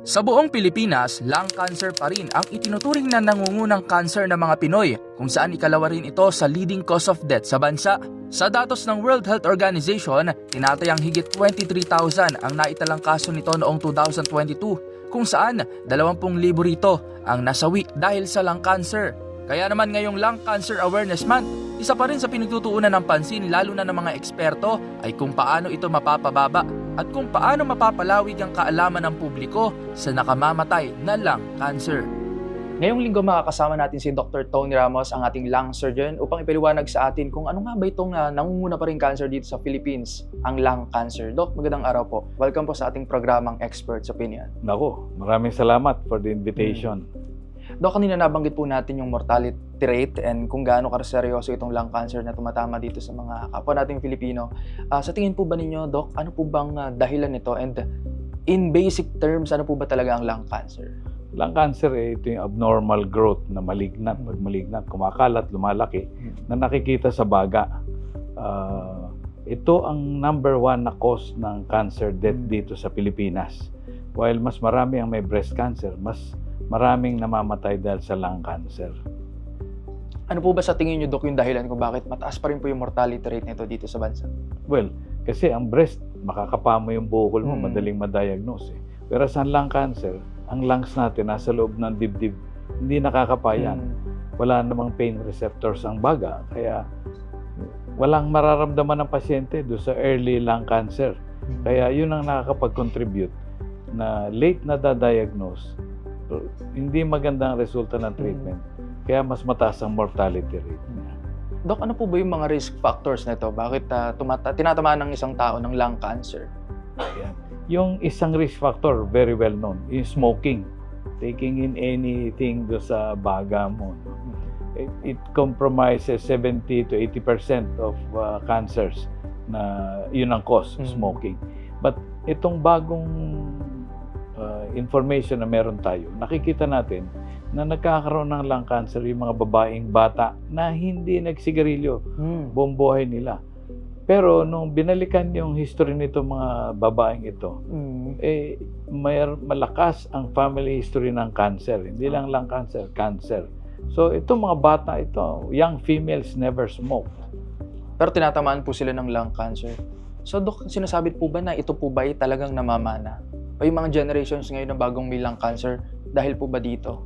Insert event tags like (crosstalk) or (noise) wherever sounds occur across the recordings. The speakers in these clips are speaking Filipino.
Sa buong Pilipinas, lung cancer pa rin ang itinuturing na nangungunang cancer ng mga Pinoy, kung saan ikalawa rin ito sa leading cause of death sa bansa. Sa datos ng World Health Organization, tinatayang higit 23,000 ang naitalang kaso nito noong 2022, kung saan 20,000 rito ang nasawi dahil sa lung cancer. Kaya naman ngayong Lung Cancer Awareness Month, isa pa rin sa pinagtutuunan ng pansin lalo na ng mga eksperto ay kung paano ito mapapababa at kung paano mapapalawig ang kaalaman ng publiko sa nakamamatay na lung cancer. Ngayong linggo makakasama natin si Dr. Tony Ramos, ang ating lung surgeon, upang ipaliwanag sa atin kung ano nga ba itong uh, nangunguna pa rin cancer dito sa Philippines, ang lung cancer. Doc, magandang araw po. Welcome po sa ating programang Expert's Opinion. Nako, maraming salamat for the invitation. Dok, kanina nabanggit po natin yung mortality rate and kung gaano kaseryoso itong lung cancer na tumatama dito sa mga kapwa nating Filipino. Ah, sa tingin po ba ninyo, Dok, ano po bang ah, dahilan nito? And in basic terms, ano po ba talaga ang lung cancer? Lung cancer, eh, ito yung abnormal growth na malignant. Pag malignant, kumakalat, lumalaki, na nakikita sa baga. Ah, ito ang number one na cause ng cancer death Mm. dito sa Pilipinas. While mas marami ang may breast cancer, mas maraming namamatay dahil sa lung cancer. Ano po ba sa tingin niyo, Dok, yung dahilan kung bakit mataas pa rin po yung mortality rate nito dito sa bansa? Well, kasi ang breast, makakapa mo yung bukol mo, Mm. madaling ma-diagnose. Eh. Whereas ang lung cancer, ang lungs natin nasa loob ng dibdib, hindi nakakapa yan. Mm. Wala namang pain receptors ang baga. Kaya walang mararamdaman ng pasyente do sa early lung cancer. Mm. Kaya yun ang nakakapag-contribute na late na da-diagnose, hindi magandang resulta ng treatment. Kaya mas mataas ang mortality rate niya. Dok, ano po ba yung mga risk factors nito? Bakit ah, tumata- tinatamaan ng isang tao ng lung cancer? Yan. Yung isang risk factor, very well known, yung smoking. Taking in anything do sa baga mo. no? It, it compromises 70 to 80% of uh, cancers na yun ang cause, Mm. smoking. But itong bagong uh, information na meron tayo, nakikita natin na nagkakaroon ng lung cancer yung mga babaeng bata na hindi nagsigarilyo Mm. buong buhay nila. Pero nung binalikan yung history nito mga babaeng ito, Mm. eh may malakas ang family history ng cancer. Hindi lang lang cancer, cancer. So itong mga bata ito, young females never smoked. Pero tinatamaan po sila ng lung cancer. So, Dok, sinasabi po ba na ito po ba ay talagang namamana? O yung mga generations ngayon na bagong may lung cancer, dahil po ba dito?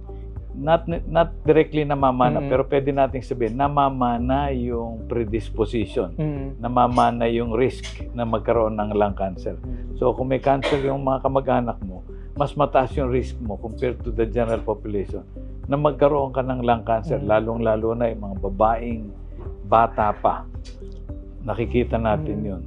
Not not directly namamana, Mm. pero pwede nating sabihin namamana yung predisposition. Mm. Namamana yung risk na magkaroon ng lung cancer. So kung may cancer yung mga kamag-anak mo, mas mataas yung risk mo compared to the general population na magkaroon ka ng lung cancer, Mm. lalong-lalo na yung mga babaeng bata pa. Nakikita natin Mm. yun.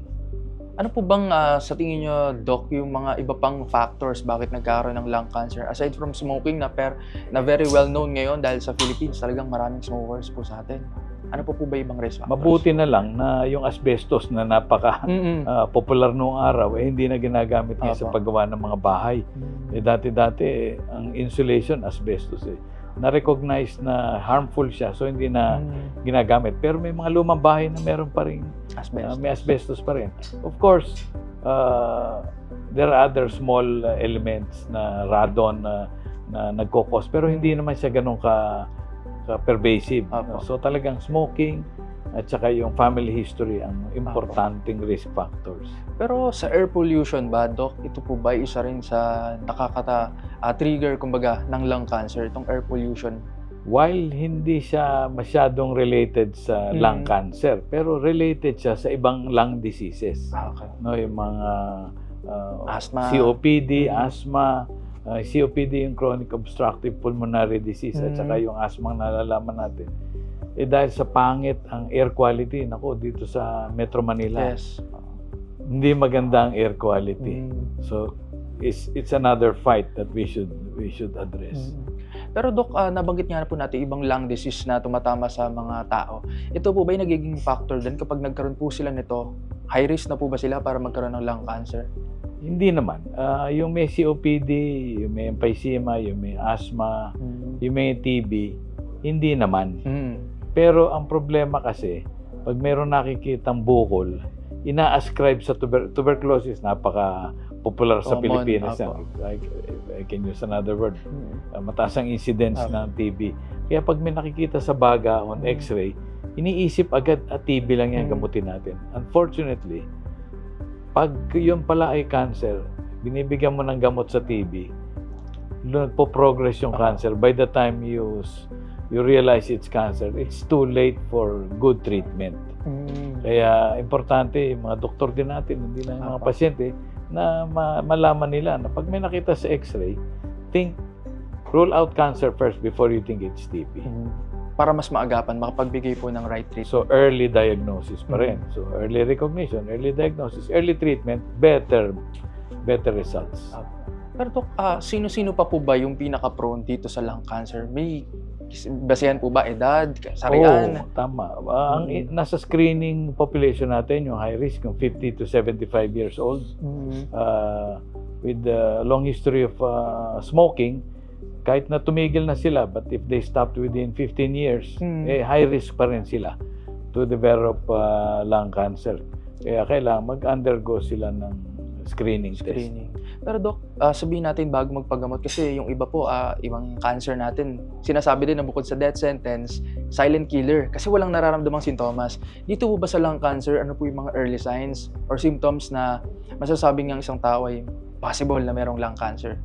Ano po bang ah, sa tingin nyo, Doc, yung mga iba pang factors bakit nagkaroon ng lung cancer? Aside from smoking na, per, na very well known ngayon dahil sa Philippines, talagang maraming smokers po sa atin. Ano po po ba ibang risk factors? Mabuti na lang na yung asbestos na napaka ah, popular noong araw, eh, hindi na ginagamit ngayon sa paggawa ng mga bahay. Eh dati-dati, eh, ang insulation, asbestos eh. Na-recognize na harmful siya, so hindi na Mm. ginagamit. Pero may mga lumang bahay na meron pa rin Uh, Asbestos. may asbestos pa rin. Of course, uh, there are other small uh, elements na radon na, na nagkokos pero hindi naman siya ganun ka, ka pervasive. Apo. So talagang smoking at saka yung family history ang importanteng risk factors. Pero sa air pollution ba, Doc, ito po ba isa rin sa nakakata ah, trigger kumbaga ng lung cancer, itong air pollution? While hindi siya masyadong related sa Mm. lung cancer, pero related siya sa ibang lung diseases. Ah, okay. no yung mga uh, Asthma. COPD, Mm. asthma, uh, COPD yung chronic obstructive pulmonary disease at Mm. saka yung asthma nalalaman natin. Eh dahil sa pangit ang air quality, nako dito sa Metro Manila, Yes. hindi maganda ang air quality. Mm. So it's it's another fight that we should we should address. Mm. Pero Dok, ah, nabanggit nga na po natin ibang lung disease na tumatama sa mga tao. Ito po ba yung nagiging factor din kapag nagkaroon po sila nito? High risk na po ba sila para magkaroon ng lung cancer? Hindi naman. Ah, yung may COPD, yung may emphysema, yung may asthma, yung may TB, hindi naman. Mm. Pero ang problema kasi, pag meron nakikitang bukol, ina-ascribe sa tuber- tuberculosis, napaka popular sa Common, Pilipinas. yan. Like, I can use another word. Mm. Uh, mataas ang incidence Apo. ng TB. Kaya pag may nakikita sa baga on Mm. x-ray, iniisip agad at TB lang yan, Mm. gamutin natin. Unfortunately, pag yun pala ay cancer, binibigyan mo ng gamot sa TB, nagpo-progress yung Apo. cancer. By the time you you realize it's cancer, it's too late for good treatment. Mm. Kaya importante, yung mga doktor din natin, hindi lang yung mga pasyente, na ma- malaman nila na pag may nakita sa x-ray, think, rule out cancer first before you think it's TB. Mm. Para mas maagapan, makapagbigay po ng right treatment. So, early diagnosis pa rin. Mm. So, early recognition, early diagnosis, early treatment, better better results. Pero Dok, ah, sino-sino pa po ba yung pinaka-prone dito sa lung cancer? May basehan po ba edad, kasarian? Oo, tama. Ang Mm. nasa screening population natin, yung high risk, yung 50 to 75 years old, Mm. uh, with a long history of uh, smoking, kahit na tumigil na sila, but if they stopped within 15 years, Mm. eh, high risk pa rin sila to develop uh, lung cancer. Kaya kailangan mag-undergo sila ng screening, test. Pero Dok, ah, sabihin natin bago magpagamot kasi yung iba po, ah, ibang cancer natin, sinasabi din na bukod sa death sentence, silent killer kasi walang nararamdamang sintomas. Dito po ba sa lung cancer, ano po yung mga early signs or symptoms na masasabing ng isang tao ay possible na merong lung cancer?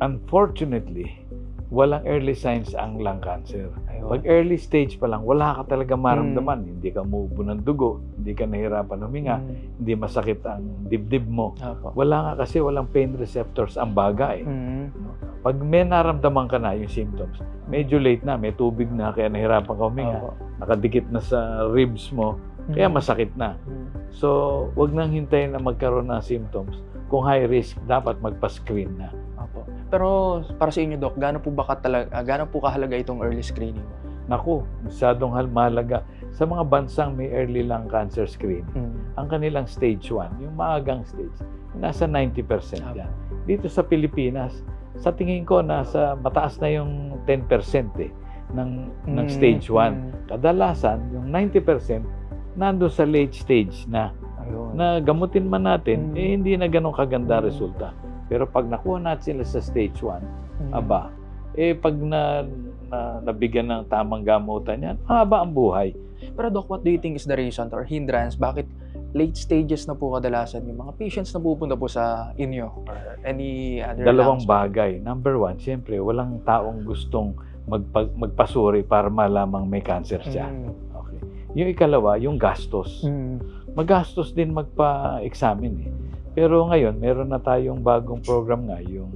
Unfortunately, walang early signs ang lung cancer. Ayun. Pag early stage pa lang, wala ka talaga Mm. maramdaman. Hindi ka umuubo ng dugo, hindi ka nahirapan huminga, Mm. hindi masakit ang dibdib mo. Opo. Wala nga kasi walang pain receptors ang baga eh. Mm. Pag may naramdaman ka na yung symptoms, medyo late na, may tubig na, kaya nahirapan ka huminga, Opo. nakadikit na sa ribs mo, kaya Mm. masakit na. Mm. So, wag nang hintayin na magkaroon ng symptoms. Kung high risk, dapat magpa-screen na. Opo. Pero para sa inyo, Dok, gaano po ba katalaga, ah, gaano po kahalaga itong early screening? Naku, masyadong hal- mahalaga. Sa mga bansang may early lung cancer screening, Mm. ang kanilang stage 1, yung maagang stage, nasa 90% Tama. yan. Dito sa Pilipinas, sa tingin ko, nasa mataas na yung 10% eh, ng, ng Mm. stage 1. Mm. Kadalasan, yung 90%, nando sa late stage na. Ayun. Na gamutin man natin, Mm. eh hindi na ganun kaganda Mm. resulta. Pero pag nakuha natin sila sa stage 1, Mm. aba, eh pag na, na nabigyan ng tamang gamutan yan, haba ang buhay. Pero Doc, what do you think is the reason or hindrance bakit late stages na po kadalasan yung mga patients na pupunta po sa inyo or any other Dalawang lungs? bagay. Number one, siyempre, walang taong gustong magpag, magpasuri para malamang may cancer siya. Mm. Okay. Yung ikalawa, yung gastos. Mm. Magastos din magpa-examine eh. Pero ngayon, meron na tayong bagong program nga, yung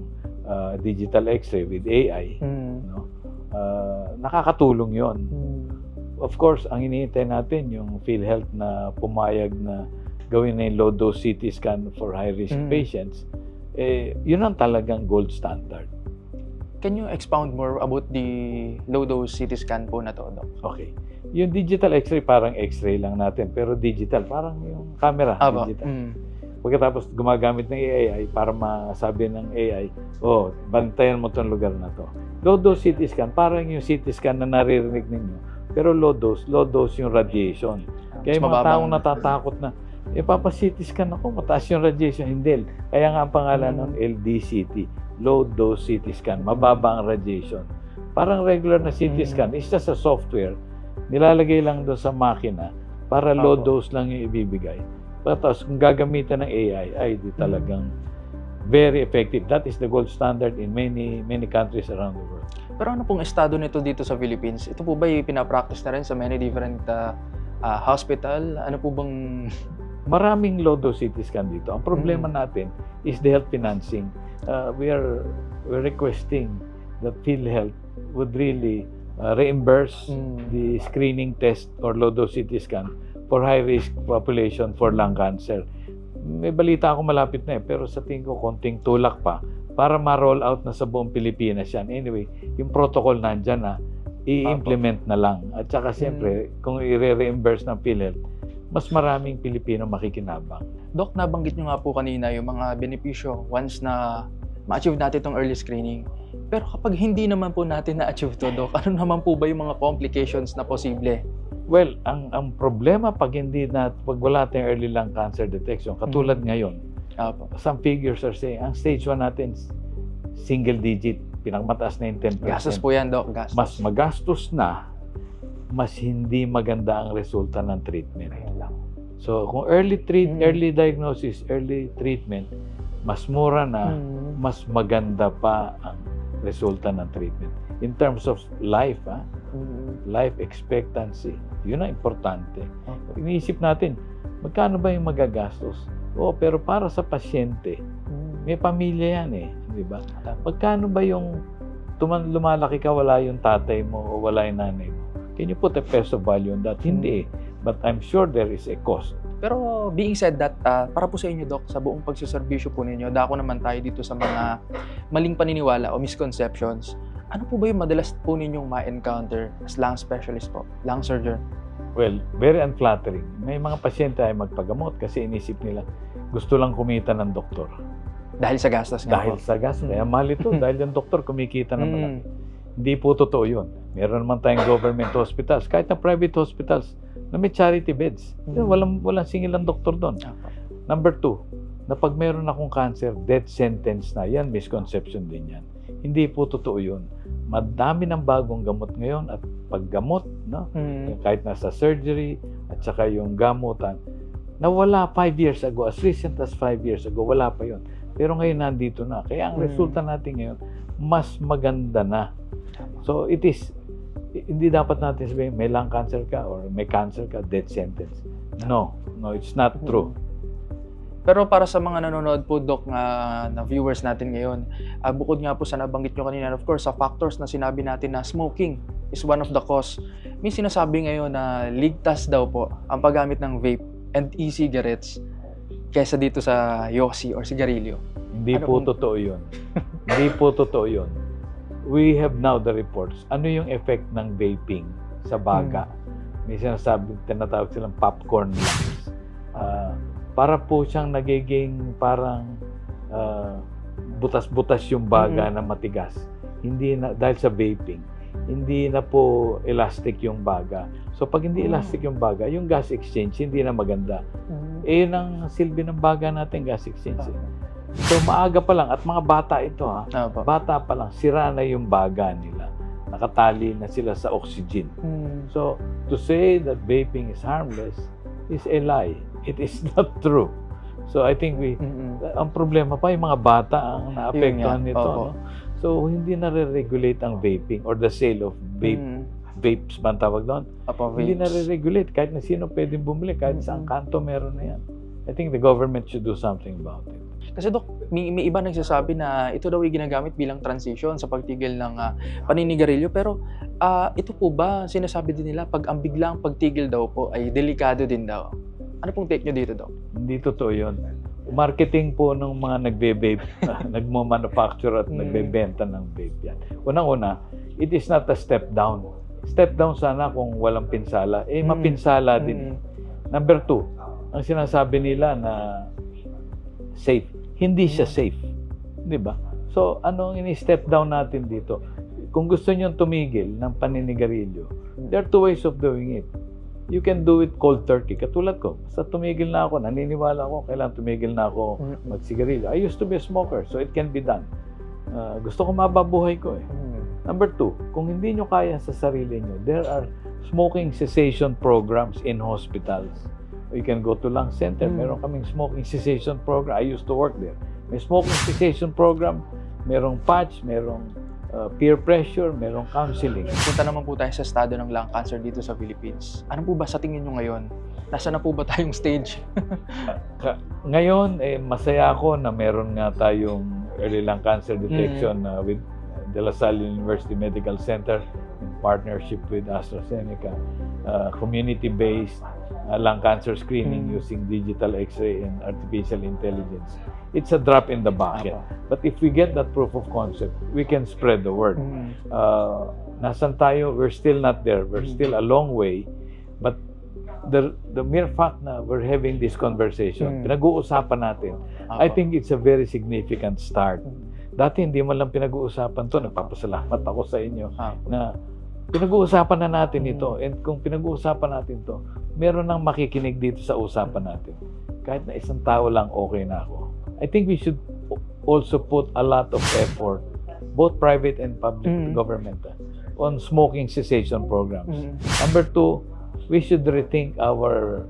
uh, digital x-ray with AI. Mm. No? Uh, nakakatulong yon. Mm. Of course, ang iniintay natin yung PhilHealth na pumayag na gawin na yung low-dose CT scan for high-risk Mm. patients, eh, yun ang talagang gold standard. Can you expound more about the low-dose CT scan po na to, Doc? Okay. Yung digital x-ray, parang x-ray lang natin. Pero digital, parang yung camera, Aba. digital. Mm. Pagkatapos gumagamit ng AI para masabi ng AI, oh, bantayan mo tong lugar na to. Low dose CT scan, parang yung CT scan na naririnig ninyo. Pero low dose, low dose yung radiation. Kaya yung mga taong natatakot na, eh, papa-CT scan ako, mataas yung radiation. Hindi. Kaya nga ang pangalan Mm. ng LDCT, low dose CT scan, mababa ang radiation. Parang regular na CT Mm. scan, is just a software, nilalagay lang doon sa makina para low dose lang yung ibibigay. Tapos kung gagamitan ng AI, ay di talagang very effective. That is the gold standard in many many countries around the world. Pero ano pong estado nito dito sa Philippines? Ito po ba yung pinapractice na rin sa many different uh, uh, hospital? Ano po bang... (laughs) Maraming low dose CT scan dito. Ang problema Mm. natin is the health financing. Uh, we are we're requesting that PhilHealth would really uh, reimburse Mm. the screening test or low dose CT scan for high risk population for lung cancer. May balita ako malapit na eh, pero sa tingin ko konting tulak pa para ma-roll out na sa buong Pilipinas yan. Anyway, yung protocol nandyan na, i-implement na lang. At saka siyempre, kung i-reimburse ng PhilHealth, mas maraming Pilipino makikinabang. Doc, nabanggit nyo nga po kanina yung mga benepisyo once na ma-achieve natin itong early screening. Pero kapag hindi naman po natin na-achieve to, Doc, (laughs) ano naman po ba yung mga complications na posible? Well, ang ang problema pag hindi na pag wala tayong early lung cancer detection, katulad ngayon, Apo. some figures are saying, ang stage 1 natin, single digit, pinakamataas na yung 10%. Gastos po yan, Doc. Gastos. Mas magastos na, mas hindi maganda ang resulta ng treatment. So, kung early treat, Mm. early diagnosis, early treatment, mas mura na, Mm. mas maganda pa ang resulta ng treatment. In terms of life, ah. Life expectancy, yun ang importante. Iniisip natin, magkano ba yung magagastos? Oo, pero para sa pasyente, Mm. may pamilya yan eh, di ba? Magkano ba yung tuman lumalaki ka, wala yung tatay mo o wala yung nanay mo? Can you put a peso value on that? Hindi eh. But I'm sure there is a cost. Pero being said that, ah, para po sa inyo, Doc, sa buong pagsiservisyo po ninyo, dako naman tayo dito sa mga maling paniniwala o misconceptions. Ano po ba yung madalas po ninyong ma-encounter as lung specialist po, lung surgeon? Well, very unflattering. May mga pasyente ay magpagamot kasi inisip nila gusto lang kumita ng doktor. Dahil sa gastos nga Dahil po. sa gas, kaya Mm. mahal ito. (laughs) dahil yung doktor kumikita naman. Mm. malaki. Hindi po totoo yun. Meron naman tayong government hospitals, kahit na private hospitals, na may charity beds. Mm. Walang, walang singilang doktor doon. Apo. Number two, na pag meron akong cancer, death sentence na. Yan, misconception din yan. Hindi po totoo yun. Madami ng bagong gamot ngayon at paggamot, no? Mm. kahit nasa surgery at saka yung gamutan, nawala 5 years ago, as recent as 5 years ago, wala pa yon. Pero ngayon nandito na. Kaya ang Mm. resulta natin ngayon, mas maganda na. So it is, hindi dapat natin sabihin may lung cancer ka or may cancer ka, death sentence. No, no, it's not true. Pero para sa mga nanonood po, Doc, na, na viewers natin ngayon, ah, bukod nga po sa nabanggit nyo kanina, of course, sa factors na sinabi natin na smoking is one of the cause. May sinasabi ngayon na ligtas daw po ang paggamit ng vape and e-cigarettes kesa dito sa yosi or sigarilyo. Hindi Ano po kung- totoo yun. hindi po totoo yun. We have now the reports. Ano yung effect ng vaping sa baga? May sinasabi, tinatawag silang popcorn para po siyang nagiging parang ah, butas-butas yung baga na matigas. Hindi na, dahil sa vaping, hindi na po elastic yung baga. So pag hindi Mm. elastic yung baga, yung gas exchange hindi na maganda. Eh, yun ang silbi ng baga natin, gas exchange. eh. So, maaga pa lang, at mga bata ito ha, Opo. bata pa lang, sira na yung baga nila. Nakatali na sila sa oxygen. Mm. So, to say that vaping is harmless is a lie. It is (laughs) not true. So, I think we, Mm-mm. ang problema pa, yung mga bata ang naapektuhan nito. No? So, hindi na re-regulate ang vaping or the sale of vape, Mm. vapes ba ang tawag doon? Hindi na vapes. re-regulate. Kahit na sino pwedeng bumili. Kahit Mm-mm. sa kanto meron na yan. I think the government should do something about it. Kasi Dok, may, may iba nagsasabi na ito daw ay ginagamit bilang transition sa pagtigil ng ah, paninigarilyo. Pero ah, ito po ba, sinasabi din nila, pag ang biglang pagtigil daw po ay delikado din daw. Ano pong take nyo dito, Dok? Hindi totoo yun. Marketing po ng mga nagbe-vape, (laughs) nagmo-manufacture at Mm. nagbebenta ng vape yan. Unang-una, it is not a step down. Step down sana kung walang pinsala. Eh, Mm. mapinsala din. Mm. Number two, ang sinasabi nila na safe. Hindi siya safe. Di ba? So, ano ang ini-step down natin dito? Kung gusto nyo tumigil ng paninigarilyo, there are two ways of doing it. You can do it cold turkey. Katulad ko, sa tumigil na ako, naniniwala ako, kailangan tumigil na ako magsigarilyo. I used to be a smoker, so it can be done. Ah, gusto ko mababuhay ko eh. Number two, kung hindi nyo kaya sa sarili nyo, there are smoking cessation programs in hospitals. You can go to lung center. Mm. Meron kaming smoking cessation program. I used to work there. May smoking cessation program. Merong patch, merong uh, peer pressure, merong counseling. Punta naman po tayo sa estado ng lung cancer dito sa Philippines. Ano po ba sa tingin nyo ngayon? Nasa na po ba tayong stage? (laughs) Ngayon, eh, masaya ako na meron nga tayong early lung cancer detection uh, with De La Salle University Medical Center in partnership with AstraZeneca, uh, community-based. Uh, lung cancer screening Mm. using digital X-ray and artificial intelligence. It's a drop in the bucket. But if we get that proof of concept, we can spread the word. Mm. Uh, nasan tayo? We're still not there. We're Mm. still a long way. But the the mere fact na we're having this conversation, Mm. pinag-uusapan natin, I Apo. think it's a very significant start. Mm. Dati hindi man lang pinag-uusapan to, nagpapasalamat ako sa inyo Apo. na pinag-uusapan na natin Mm. ito. And kung pinag-uusapan natin to, meron nang makikinig dito sa usapan natin. Kahit na isang tao lang, okay na ako. I think we should also put a lot of effort, both private and public Mm. government, on smoking cessation programs. Mm. Number two, we should rethink our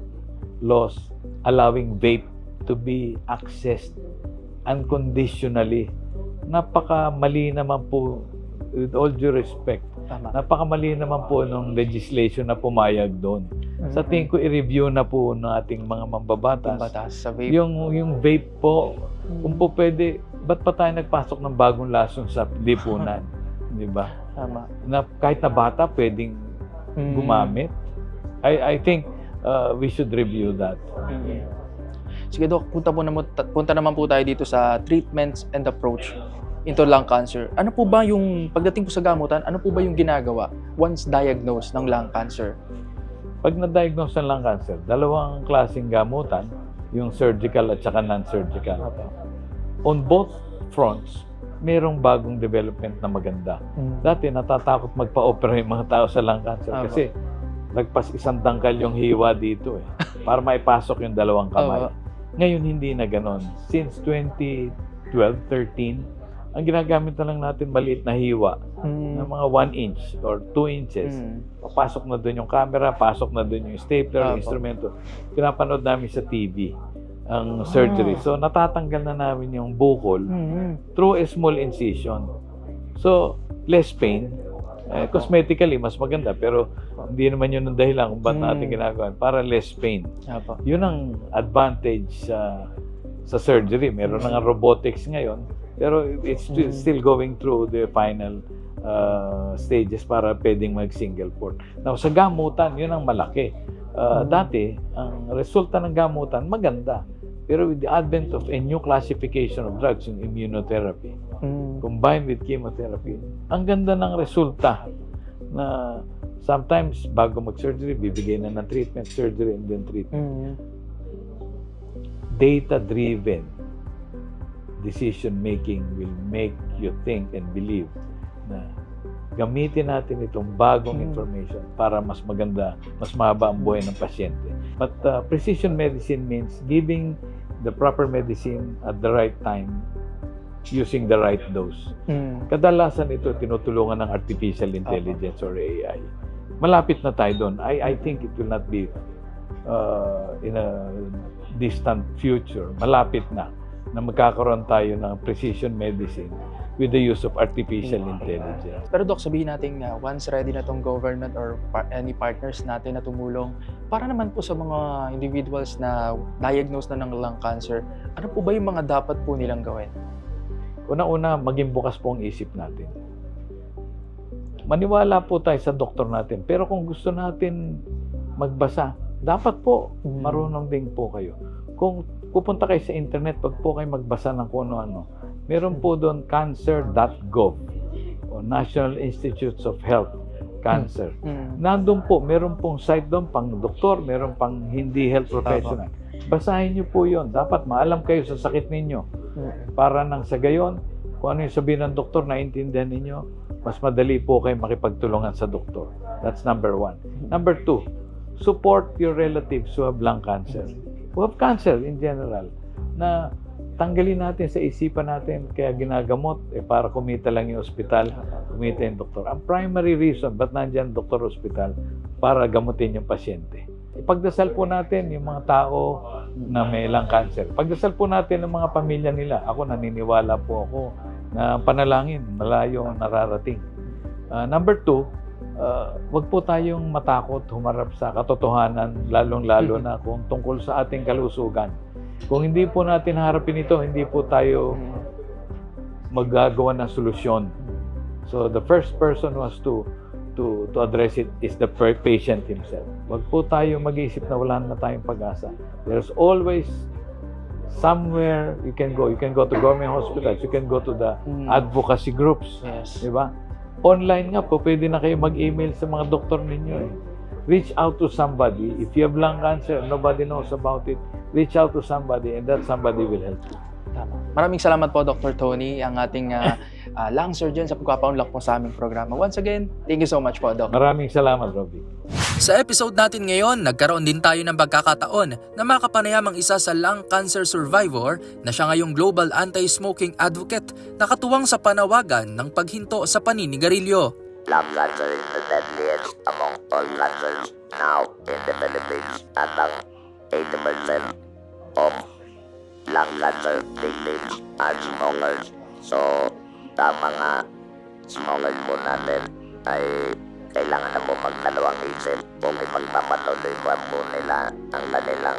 laws allowing vape to be accessed unconditionally. Napaka-mali naman po, with all due respect, Tama. napakamali naman po ng legislation na pumayag doon. Sa tingin ko, i-review na po ng ating mga mambabatas. batas sa vape. Yung, yung vape po, kung po pwede, ba't pa tayo nagpasok ng bagong lason sa lipunan? (laughs) Di ba? Tama. Na kahit na bata, pwedeng Mm. gumamit. I, I think uh, we should review that. Mm. Sige Dok, punta, po naman, punta naman po tayo dito sa treatments and approach into lung cancer. Ano po ba yung, pagdating po sa gamutan, ano po ba yung ginagawa once diagnosed ng lung cancer? Pag na-diagnose ng lung cancer, dalawang klaseng gamutan, yung surgical at saka non-surgical. On both fronts, merong bagong development na maganda. Dati natatakot magpa-opera yung mga tao sa lung cancer Tama. kasi nagpas isang tangkal yung hiwa dito eh para maipasok yung dalawang kamay. Oo. Ngayon hindi na ganon. Since 2012-13, ang ginagamit na lang natin maliit na hiwa Mm. ng mga 1 inch or 2 inches. Mm. Papasok na doon yung camera, pasok na doon yung stapler, yung Apo. instrumento. Pinapanood namin sa TV ang surgery. Ah. So natatanggal na namin yung bukol Mm. through a small incision. So, less pain. Eh, cosmetically, mas maganda. Pero hindi naman yun ang dahilan kung ba't natin Mm. ginagawa. Para less pain. Apo. Yun ang advantage sa sa surgery. Meron na nga robotics ngayon. Pero it's still, Mm. still going through the final uh, stages para pwedeng mag-single port. Now, sa gamutan, yun ang malaki. Uh, Mm. Dati, ang resulta ng gamutan, maganda. Pero with the advent of a new classification of drugs, yung immunotherapy, Mm. combined with chemotherapy, ang ganda ng resulta na sometimes bago mag-surgery, bibigay na ng treatment, surgery, and then treatment. Mm. Data-driven decision making will make you think and believe na gamitin natin itong bagong Hmm. information para mas maganda, mas mahaba ang buhay ng pasyente. But uh, precision medicine means giving the proper medicine at the right time using the right dose. Mm. Kadalasan ito tinutulungan ng artificial intelligence or AI. Malapit na tayo doon. I, I think it will not be uh, in a distant future. Malapit na na magkakaroon tayo ng precision medicine with the use of artificial intelligence. Pero Dok, sabihin natin nga, once ready na tong government or pa- any partners natin na tumulong, para naman po sa mga individuals na diagnosed na ng lung cancer, ano po ba yung mga dapat po nilang gawin? Una-una, maging bukas po ang isip natin. Maniwala po tayo sa doktor natin. Pero kung gusto natin magbasa, dapat po Mm. marunong din po kayo. Kung pupunta kayo sa internet, pag po kayo magbasa ng kung ano-ano, meron po doon cancer.gov o National Institutes of Health Cancer. Mm. Nandun po, meron pong site doon pang doktor, meron pang hindi health professional. Basahin niyo po yon. Dapat maalam kayo sa sakit ninyo. Mm. Para nang sa gayon, kung ano yung sabihin ng doktor, naintindihan ninyo, mas madali po kayo makipagtulungan sa doktor. That's number one. Number two, support your relatives who have lung cancer. Who have cancer in general. Na tanggalin natin sa isipan natin kaya ginagamot eh, para kumita lang yung ospital, kumita yung doktor. Ang primary reason ba't nandyan doktor ospital para gamutin yung pasyente. Ipagdasal po natin yung mga tao na may lung cancer. Pagdasal po natin ang mga pamilya nila. Ako naniniwala po ako na ang panalangin malayo nararating. Ah, number two, ah, wag po tayong matakot humarap sa katotohanan lalong-lalo na kung tungkol sa ating kalusugan. Kung hindi po natin harapin ito, hindi po tayo magagawa ng solusyon. So the first person was to to to address it is the patient himself. Wag po tayo mag-isip na wala na tayong pag-asa. There's always somewhere you can go. You can go to government hospitals, you can go to the Mm. advocacy groups. Yes. Di ba? Online nga po, pwede na kayo mag-email sa mga doktor ninyo eh. Reach out to somebody. If you have lung cancer, nobody knows about it, reach out to somebody and that somebody will help you. Tama. Maraming salamat po, Dr. Tony, ang ating uh, (laughs) uh, lung surgeon sa pagpapaunlak po sa aming programa. Once again, thank you so much po, Doc. Maraming salamat, Robbie. Sa episode natin ngayon, nagkaroon din tayo ng pagkakataon na makapanayam ang isa sa lung cancer survivor na siya ngayong global anti-smoking advocate na katuwang sa panawagan ng paghinto sa paninigarilyo. Lung cancer is the deadliest among all cancers now in the Philippines at ang 80% of lung cancer victims are smokers. So, sa mga smokers po natin ay kailangan na po magdalawang isip kung ipagpapatuloy pa po nila ang kanilang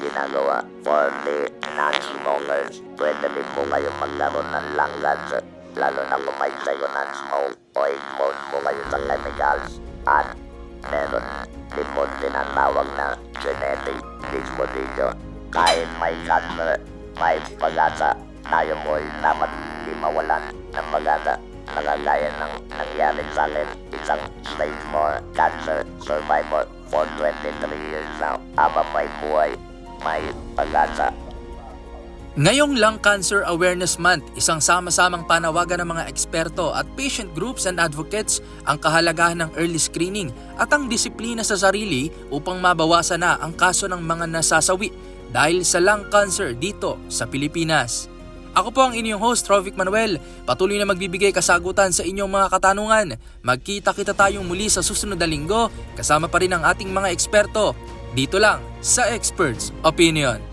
ginagawa. For the non-smokers, pwede din po kayo magkaroon ng lung lalo na kung may kayo ng smoke o exposed po kayo sa chemicals at meron din po tinatawag na genetic disposition. Kahit may cancer, may pag-asa, tayo po ay dapat mawalan ng pag-asa ng nangyari sa akin, isang stage 4 cancer survivor for 23 years now. Habang may buhay, may pag-asa. Ngayong Lung Cancer Awareness Month, isang sama-samang panawagan ng mga eksperto at patient groups and advocates ang kahalagahan ng early screening at ang disiplina sa sarili upang mabawasan na ang kaso ng mga nasasawi dahil sa lung cancer dito sa Pilipinas. Ako po ang inyong host, Rovic Manuel. Patuloy na magbibigay kasagutan sa inyong mga katanungan. Magkita-kita tayong muli sa susunod na linggo kasama pa rin ang ating mga eksperto. Dito lang sa Experts Opinion.